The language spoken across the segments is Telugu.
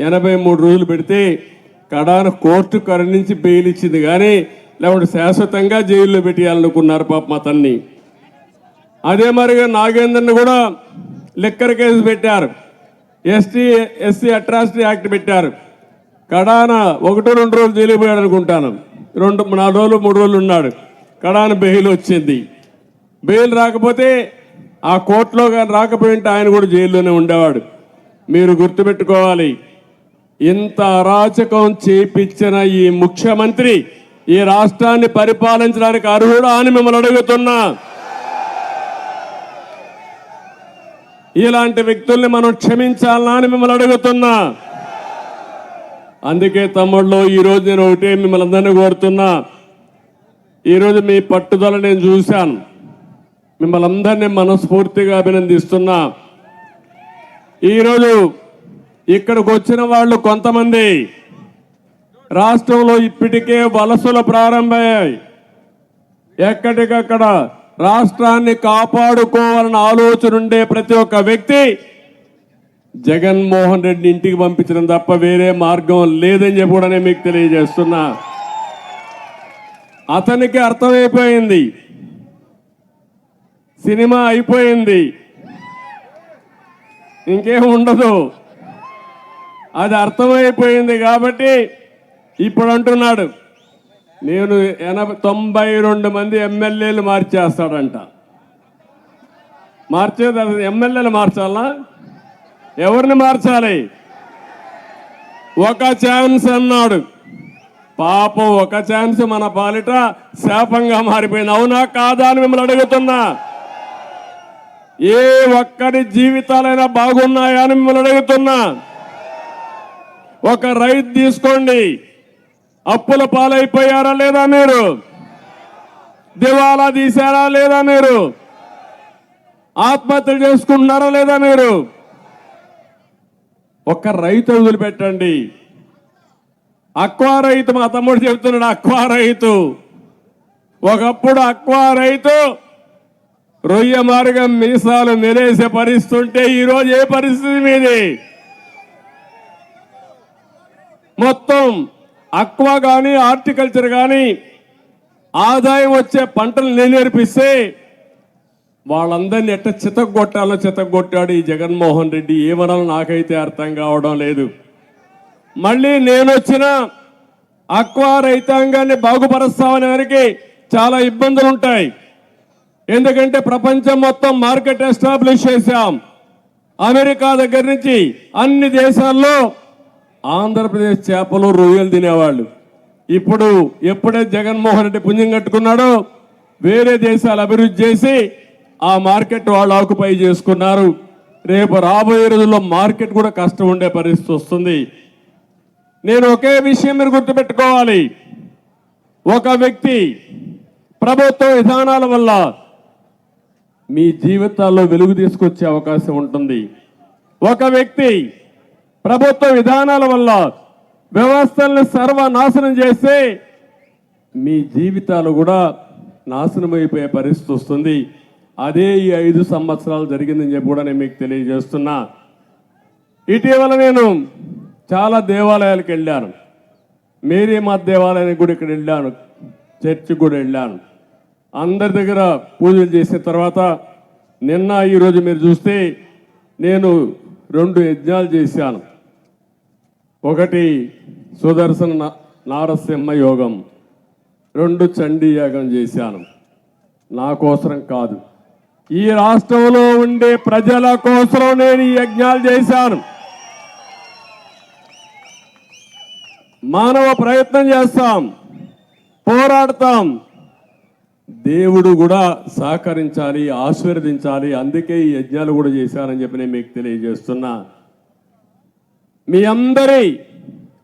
ఎనభై మూడు రోజులు పెడితే కడాను కోర్టు కరుణించి బెయిల్ ఇచ్చింది. కానీ లేకుంటే శాశ్వతంగా జైల్లో పెట్టేయాలనుకున్నారు పాప అతన్ని అదే మరిగా నాగేందర్ని కూడా లిక్కర్ కేసు పెట్టారు. ఎస్టీ ఎస్సీ అట్రాసిటీ యాక్ట్ పెట్టారు. కడాన ఒకటో రెండు రోజులు జైలు పోయాడు అనుకుంటాను. రెండు నాలుగు రోజులు మూడు రోజులు ఉన్నాడు. కడాన బెయిల్ వచ్చింది. బెయిల్ రాకపోతే ఆ కోర్టులో కానీ రాకపోయింటే ఆయన కూడా జైల్లోనే ఉండేవాడు. మీరు గుర్తుపెట్టుకోవాలి. ఇంత అరాచకం చేపించిన ఈ ముఖ్యమంత్రి ఈ రాష్ట్రాన్ని పరిపాలించడానికి అర్హుడా అని మిమ్మల్ని అడుగుతున్నా. ఇలాంటి వ్యక్తుల్ని మనం క్షమించాలా అని మిమ్మల్ని అడుగుతున్నా. అందుకే తమ్ముళ్ళు ఈరోజు నేను ఒకటే మిమ్మల్ని అందరినీ కోరుతున్నా. ఈరోజు మీ పట్టుదల నేను చూశాను. మిమ్మల్ని అందరినీ మనస్ఫూర్తిగా అభినందిస్తున్నా. ఈరోజు ఇక్కడికి వచ్చిన వాళ్ళు కొంతమంది రాష్ట్రంలో ఇప్పటికే వలసలు ప్రారంభమయ్యాయి. ఎక్కడికక్కడ రాష్ట్రాన్ని కాపాడుకోవాలన్న ఆలోచన ఉండే ప్రతి ఒక్క వ్యక్తి జగన్మోహన్ రెడ్డి ఇంటికి పంపించడం తప్ప వేరే మార్గం లేదని చెప్పి మీకు తెలియజేస్తున్నా. అతనికి అర్థమైపోయింది. సినిమా అయిపోయింది. ఇంకేం ఉండదు. అది అర్థమైపోయింది కాబట్టి ఇప్పుడు అంటున్నాడు. నేను ఎనభై తొంభై రెండు మంది ఎమ్మెల్యేలు మార్చేస్తాడంట. మార్చేది ఎమ్మెల్యేలు మార్చాలా? ఎవరిని మార్చాలి? ఒక ఛాన్స్ అన్నాడు. పాపం ఒక ఛాన్స్ మన పాలిట శాపంగా మారిపోయింది. అవునా కాదా అని మిమ్మల్ని అడుగుతున్నా. ఏ ఒక్కరి జీవితాలైనా బాగున్నాయా అని మిమ్మల్ని అడుగుతున్నా. ఒక రైతు తీసుకోండి. అప్పుల పాలైపోయారా లేదా మీరు? దివాలా తీశారా లేదా మీరు? ఆత్మహత్య చేసుకుంటున్నారా లేదా మీరు? ఒక్క రైతు వదిలిపెట్టండి. అక్వా రైతు మా తమ్ముడు చెబుతున్నాడు అక్వా రైతు. ఒకప్పుడు అక్వా రైతు రొయ్య మార్గం మీసాలు నిరేసే పరిస్థితి ఉంటే ఈరోజు ఏ పరిస్థితి మీది? మొత్తం అక్వా కానీ హార్టికల్చర్ కానీ ఆదాయం వచ్చే పంటలు నేను నేర్పిస్తే వాళ్ళందరినీ ఎట్ట చితగొట్టాలో చితగొట్టాడు ఈ జగన్మోహన్ రెడ్డి. ఏమనాలో నాకైతే అర్థం కావడం లేదు. మళ్ళీ నేను వచ్చిన అక్వా రైతాంగాన్ని బాగుపరుస్తామనే వారికి చాలా ఇబ్బందులు ఉంటాయి ఎందుకంటే ప్రపంచం మొత్తం మార్కెట్ ఎస్టాబ్లిష్ చేశాం. అమెరికా దగ్గర నుంచి అన్ని దేశాల్లో ఆంధ్రప్రదేశ్ చేపలు రొయ్యలు తినేవాళ్ళు. ఇప్పుడు ఎప్పుడే జగన్మోహన్ రెడ్డి పుణ్యం కట్టుకున్నాడో వేరే దేశాలు అభివృద్ధి చేసి ఆ మార్కెట్ వాళ్ళు ఆకుపై చేసుకున్నారు. రేపు రాబోయే రోజుల్లో మార్కెట్ కూడా కష్టం ఉండే పరిస్థితి వస్తుంది. నేను ఒకే విషయం మీరు గుర్తుపెట్టుకోవాలి. ఒక వ్యక్తి ప్రభుత్వ విధానాల వల్ల మీ జీవితాల్లో వెలుగు తీసుకొచ్చే అవకాశం ఉంటుంది. ఒక వ్యక్తి ప్రభుత్వ విధానాల వల్ల వ్యవస్థల్ని సర్వనాశనం చేస్తే మీ జీవితాలు కూడా నాశనం అయిపోయే పరిస్థితి వస్తుంది. అదే ఈ ఐదు సంవత్సరాలు జరిగిందని చెప్పి కూడా నేను మీకు తెలియజేస్తున్నా. ఇటీవల నేను చాలా దేవాలయాలకు వెళ్ళాను. మేరీ మా దేవాలయానికి కూడా ఇక్కడ వెళ్ళాను. చర్చికి కూడా వెళ్ళాను. అందరి దగ్గర పూజలు చేసిన తర్వాత నిన్న ఈరోజు మీరు చూస్తే నేను రెండు యజ్ఞాలు చేశాను. ఒకటి సుదర్శన నారసింహ యోగం. రెండు చండీ యాగం చేశాను. నా కోసరం కాదు. ఈ రాష్ట్రంలో ఉండే ప్రజల కోసం నేను ఈ యజ్ఞాలు చేశాను. మానవ ప్రయత్నం చేస్తాం. పోరాడతాం. దేవుడు కూడా సహకరించాలి ఆశీర్వదించాలి. అందుకే ఈ యజ్ఞాలు కూడా చేశానని చెప్పి నేను మీకు తెలియజేస్తున్నా. మీ అందరి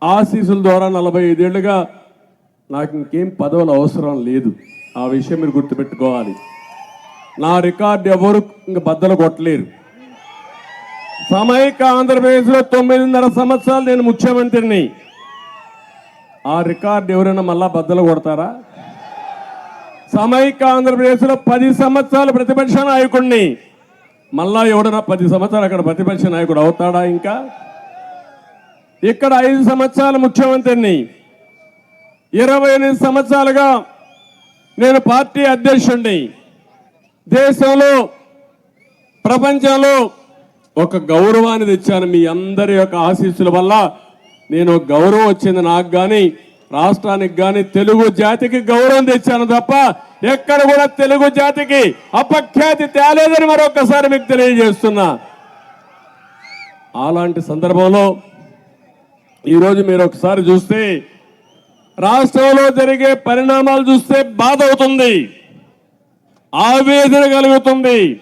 ఆశీస్సుల ద్వారా నలభై ఐదేళ్ళుగా నాకు ఇంకేం పదవులు అవసరం లేదు. ఆ విషయం మీరు గుర్తుపెట్టుకోవాలి. నా రికార్డు ఎవరు ఇంక బద్దలు కొట్టలేరు. సమైక్య ఆంధ్రప్రదేశ్లో తొమ్మిదిన్నర సంవత్సరాలు నేను ముఖ్యమంత్రిని. ఆ రికార్డు ఎవరైనా మళ్ళా బద్దలు కొడతారా? సమైక్య ఆంధ్రప్రదేశ్లో పది సంవత్సరాలు ప్రతిపక్ష నాయకుడిని. మళ్ళా ఎవడన్నా పది సంవత్సరాలు అక్కడ ప్రతిపక్ష నాయకుడు అవుతాడా ఇంకా? ఇక్కడ ఐదు సంవత్సరాల ముఖ్యమంత్రిని. ఇరవై ఎనిమిది సంవత్సరాలుగా నేను పార్టీ అధ్యక్షుడిని దేశంలో ప్రపంచంలో ఒక గౌరవాన్ని తెచ్చాను మీ అందరి యొక్క ఆశీస్సుల వల్ల. నేను గౌరవం వచ్చింది నాకు కానీ రాష్ట్రానికి కానీ తెలుగు జాతికి గౌరవం తెచ్చాను తప్ప ఎక్కడ కూడా తెలుగు జాతికి అపఖ్యాతి తేలేదని మరొకసారి మీకు తెలియజేస్తున్నా. అలాంటి సందర్భంలో ఈరోజు మీరు ఒకసారి చూస్తే రాష్ట్రంలో జరిగే పరిణామాలు చూస్తే బాధ అవుతుంది. ఆవేదన కలుగుతుంది.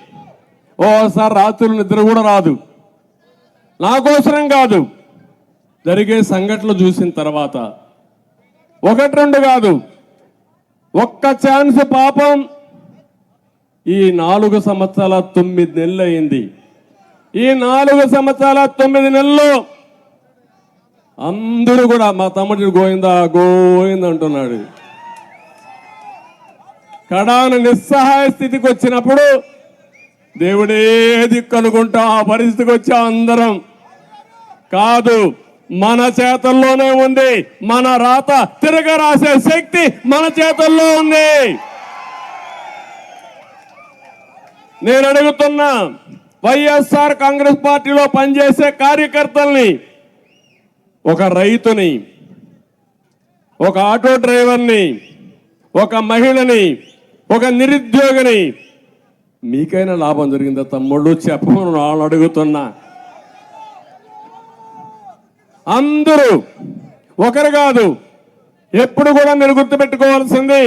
ఓసారి రాత్రులు నిద్ర కూడా రాదు. నా కోసరం కాదు. జరిగే సంఘటనలు చూసిన తర్వాత. ఒకటి రెండు కాదు. ఒక్క ఛాన్స్ పాపం. ఈ నాలుగు సంవత్సరాల తొమ్మిది నెలలు అయింది ఈ నాలుగు సంవత్సరాల తొమ్మిది నెలల్లో అందరూ కూడా మా తమ్ముడు గోవిందా గోయింద అంటున్నాడు. కడాన నిస్సహాయ స్థితికి వచ్చినప్పుడు దేవుడే దిక్కనుకుంటా ఆ పరిస్థితికి వచ్చా అందరం. కాదు మన చేతల్లోనే ఉంది మన రాత తిరగ రాసే శక్తి మన చేతల్లో ఉంది. నేను అడుగుతున్నా వైఎస్ఆర్ కాంగ్రెస్ పార్టీలో పనిచేసే కార్యకర్తల్ని ఒక రైతుని ఒక ఆటో డ్రైవర్ని ఒక మహిళని ఒక నిరుద్యోగిని మీకైనా లాభం జరిగిందా తమ్ముళ్ళు? చెప్పమని వాళ్ళు అడుగుతున్నా. అందరూ ఒకరు కాదు ఎప్పుడు కూడా మీరు గుర్తుపెట్టుకోవాల్సింది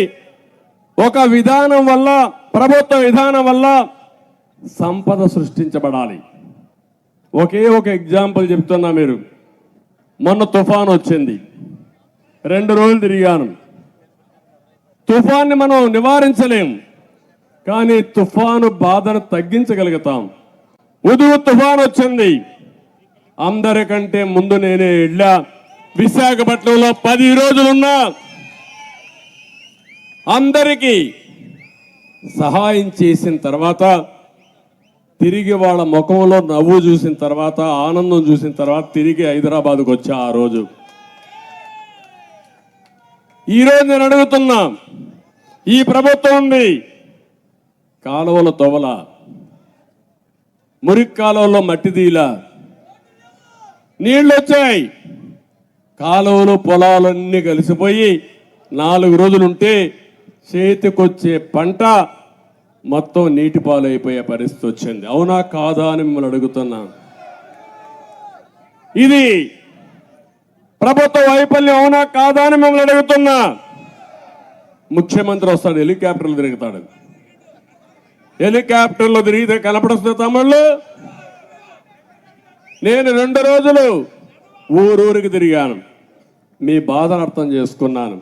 ఒక విధానం వల్ల ప్రభుత్వ విధానం వల్ల సంపద సృష్టించబడాలి. ఒకే ఒక ఎగ్జాంపుల్ చెప్తున్నా మీరు. మొన్న తుఫాన్ వచ్చింది. రెండు రోజులు తిరిగాను. తుఫాన్ని మనం నివారించలేం. కానీ తుఫాను బాధను తగ్గించగలుగుతాం. ఉదువు తుఫాన్ వచ్చింది. అందరికంటే ముందు నేనే వెళ్ళా. విశాఖపట్నంలో పది రోజులున్నా. అందరికీ సహాయం చేసిన తర్వాత తిరిగి వాళ్ళ ముఖంలో నవ్వు చూసిన తర్వాత ఆనందం చూసిన తర్వాత తిరిగి హైదరాబాద్కు వచ్చా ఆ రోజు. ఈరోజు నేను అడుగుతున్నా ఈ ప్రభుత్వం ఉంది. కాలువల తొవల మురికి కాలువలో మట్టి తీల నీళ్ళు వచ్చాయి. కాలువలు పొలాలన్నీ కలిసిపోయి నాలుగు రోజులుంటే చేతికొచ్చే పంట మొత్తం నీటి పాలైపోయే పరిస్థితి వచ్చింది. అవునా కాదా అని మిమ్మల్ని అడుగుతున్నా. ఇది ప్రభుత్వ వైఫల్యం అవునా కాదా అని మిమ్మల్ని అడుగుతున్నా. ముఖ్యమంత్రి వస్తాడు హెలికాప్టర్లు తిరుగుతాడు. హెలికాప్టర్లో తిరిగితే కనపడుతుంది తమ్ముళ్ళు నేను రెండు రోజులు ఊరూరికి తిరిగాను. మీ బాధను అర్థం చేసుకున్నాను.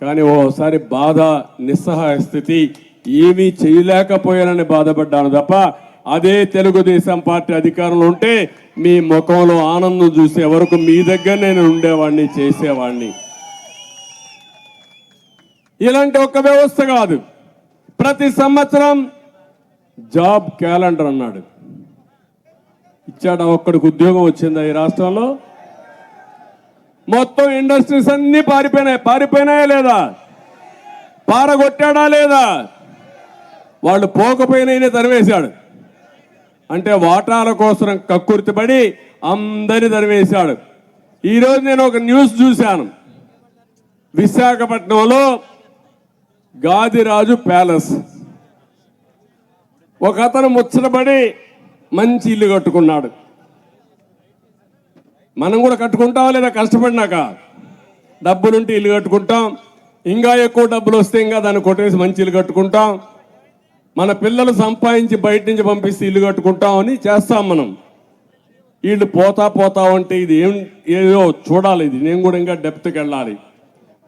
కానీ ఓసారి బాధ నిస్సహాయ స్థితి ఏమీ చేయలేకపోయానని బాధపడ్డాను తప్ప అదే తెలుగుదేశం పార్టీ అధికారంలో ఉంటే మీ ముఖంలో ఆనందం చూసే వరకు మీ దగ్గర నేను ఉండేవాడిని చేసేవాడిని. ఇలాంటి ఒక వ్యవస్థ కాదు. ప్రతి సంవత్సరం జాబ్ క్యాలెండర్ అన్నాడు. ఇచ్చాడు ఒక్కడికి ఉద్యోగం వచ్చిందా ఈ రాష్ట్రంలో? మొత్తం ఇండస్ట్రీస్ అన్నీ పారిపోయినాయి. పారిపోయినాయా లేదా? పారగొట్టాడా లేదా? వాళ్ళు పోకపోయినా తరివేశాడు అంటే వాటాల కోసం కక్కుర్తిపడి అందరిని తరివేశాడు ఈరోజు నేను ఒక న్యూస్ చూశాను. విశాఖపట్నంలో గాదిరాజు ప్యాలెస్. ఒక అతను ముచ్చటపడి మంచి ఇల్లు కట్టుకున్నాడు. మనం కూడా కట్టుకుంటాం లేదా కష్టపడినాక? డబ్బులుంటే ఇల్లు కట్టుకుంటాం. ఇంకా ఎక్కువ డబ్బులు వస్తే ఇంకా దాన్ని కొట్టేసి మంచి ఇల్లు కట్టుకుంటాం. మన పిల్లలు సంపాదించి బయట నుంచి పంపిస్తే ఇల్లు కట్టుకుంటామని చేస్తాం మనం. వీళ్ళు పోతా పోతా ఉంటే ఇది ఏం ఏదో చూడాలి ఇది. నేను కూడా ఇంకా డెప్త్కి వెళ్ళాలి.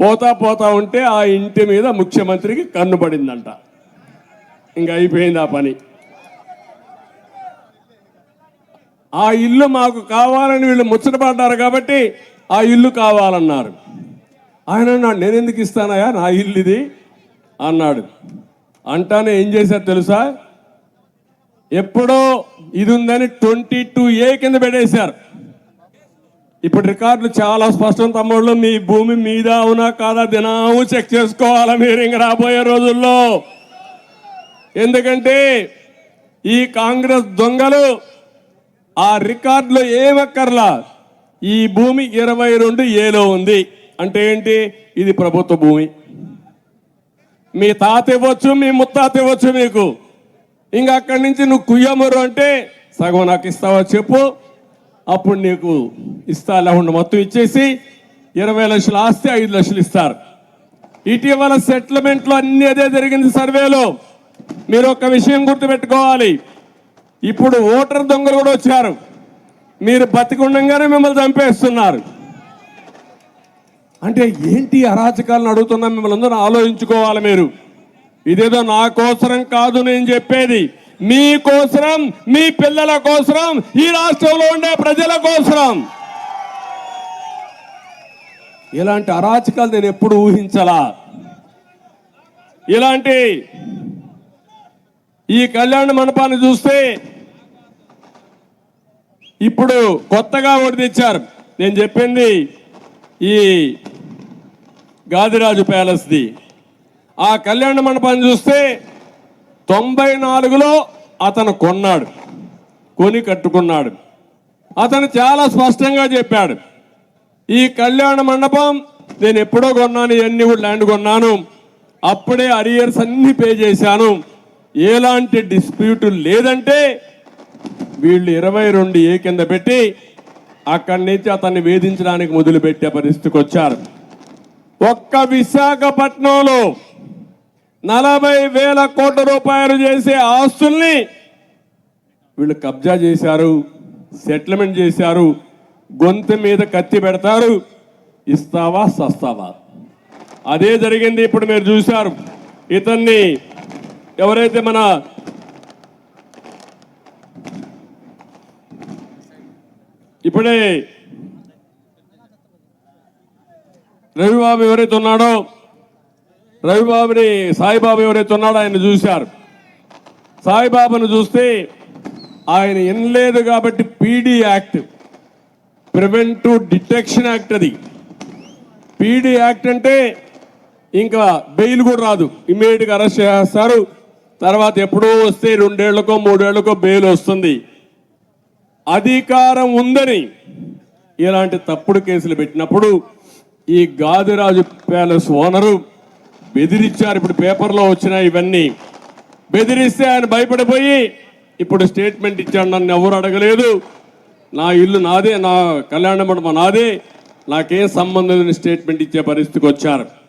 పోతా పోతా ఉంటే ఆ ఇంటి మీద ముఖ్యమంత్రికి కన్ను పడిందంట. ఇంకా అయిపోయింది ఆ పని. ఆ ఇల్లు మాకు కావాలని వీళ్ళు ముచ్చటపడ్డారు కాబట్టి ఆ ఇల్లు కావాలన్నారు. ఆయన అన్నాడు నేను ఎందుకు ఇస్తానయా నా ఇల్లు ఇది. అన్నాడు. అంటానే ఏం చేశారు తెలుసా? ఎప్పుడో ఇది ఉందని ట్వంటీ టూ ఏ కింద పెట్టేశారు. ఇప్పుడు రికార్డులు చాలా స్పష్టం తమ్ముళ్ళు మీ భూమి మీద అవునా కాదా దినాము చెక్ చేసుకోవాలా మీరు ఇంక రాబోయే రోజుల్లో. ఎందుకంటే ఈ కాంగ్రెస్ దొంగలు ఆ రికార్డులో ఏమక్కర్లా? ఈ భూమి ఇరవై రెండు ఏలో ఉంది. అంటే ఏంటి? ఇది ప్రభుత్వ భూమి. మీ తాత ఇవ్వచ్చు మీ ముత్తాత ఇవ్వచ్చు మీకు. ఇంకా అక్కడి నుంచి నువ్వు కుయ్యమరు అంటే సగం నాకు ఇస్తావా చెప్పు. అప్పుడు నీకు ఇస్తా లేకుండా మొత్తం ఇచ్చేసి ఇరవై లక్షలు ఆస్తి ఐదు లక్షలు ఇస్తారు. ఇటీవల సెటిల్మెంట్లో అన్ని అదే జరిగింది సర్వేలో. మీరు ఒక విషయం గుర్తుపెట్టుకోవాలి. ఇప్పుడు ఓటర్ దొంగలు కూడా వచ్చారు. మీరు బతికుండగానే మిమ్మల్ని చంపేస్తున్నారు. అంటే ఏంటి అరాచకాలను అడుగుతున్నా మిమ్మల్ని అందరూ ఆలోచించుకోవాలి మీరు. ఇదేదో నా కోసరం కాదు నేను చెప్పేది. మీ కోసరం మీ పిల్లల కోసరం ఈ రాష్ట్రంలో ఉండే ప్రజల కోసరం. ఇలాంటి అరాచకాలు నేను ఎప్పుడు ఊహించలా. ఇలాంటి ఈ కళ్యాణ మండపాన్ని చూస్తే ఇప్పుడు కొత్తగా ఒకటి తెచ్చారు. నేను చెప్పింది ఈ గాదిరాజు ప్యాలెస్ది. ఆ కళ్యాణ మండపాన్ని చూస్తే తొంభై నాలుగులో అతను కొన్నాడు. కొని కట్టుకున్నాడు. అతను చాలా స్పష్టంగా చెప్పాడు. ఈ కళ్యాణ మండపం నేను ఎప్పుడో కొన్నాను ఇవన్నీ కూడా ల్యాండ్ కొన్నాను. అప్పుడే అరియర్స్ అన్ని పే చేశాను. ఎలాంటి డిస్ప్యూట్ లేదంటే వీళ్ళు ఇరవై రెండు ఏ కింద పెట్టి అక్కడి నుంచి అతన్ని వేధించడానికి మొదలుపెట్టే పరిస్థితికి వచ్చారు. ఒక్క విశాఖపట్నంలో నలభై వేల కోట్ల రూపాయలు చేసే ఆస్తుల్ని వీళ్ళు కబ్జా చేశారు సెటిల్మెంట్ చేశారు గొంతు మీద కత్తి పెడతారు ఇస్తావా సస్తావా? అదే జరిగింది ఇప్పుడు మీరు చూశారు. ఇతన్ని ఎవరైతే మన ఇప్పుడే రవిబాబు ఎవరైతే ఉన్నాడో రవిబాబుని సాయిబాబు ఎవరైతే ఉన్నాడో ఆయన చూశారు. సాయిబాబును చూస్తే ఆయన వినలేదు కాబట్టి PD act preventive detection act అది. పీడీ యాక్ట్ అంటే ఇంకా బెయిల్ కూడా రాదు. ఇమీడియట్గా అరెస్ట్ చేస్తారు. తర్వాత ఎప్పుడో వస్తే రెండేళ్ళకో మూడేళ్ళకో బెయిల్ వస్తుంది. అధికారం ఉందని ఇలాంటి తప్పుడు కేసులు పెట్టినప్పుడు ఈ గాదిరాజు ప్యాలెస్ ఓనరు బెదిరించారు. ఇప్పుడు పేపర్లో వచ్చినాయి ఇవన్నీ. బెదిరిస్తే ఆయన భయపడిపోయి ఇప్పుడు స్టేట్మెంట్ ఇచ్చాడు. నన్ను ఎవరు అడగలేదు. నా ఇల్లు నాదే నా కళ్యాణ మండపం నాదే. నాకేం సంబంధం లేని స్టేట్మెంట్ ఇచ్చే పరిస్థితికి వచ్చారు.